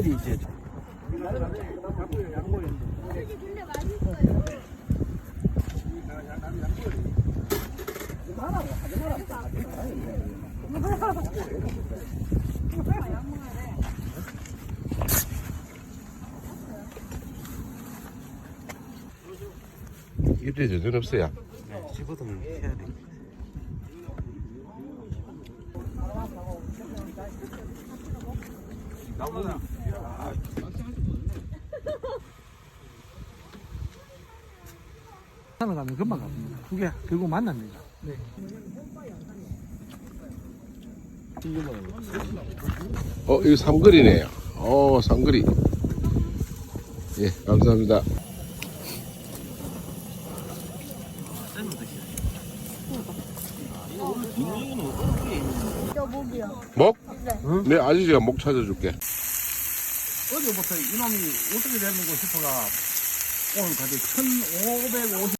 어디 이제. 이때 저전 없어요. 네, 집어넣으면 해야 돼. 산을 가면 금방 갑니다. 두개 결국 만납니다. 네. 어, 이거 삼거리네요. 어, 삼거리. 예, 감사합니다. 저 목이요. 목? 네, 아저씨가 목 찾아줄게. 어제부터 이놈이 어떻게 되는 거 싶어가 오늘 가지 1550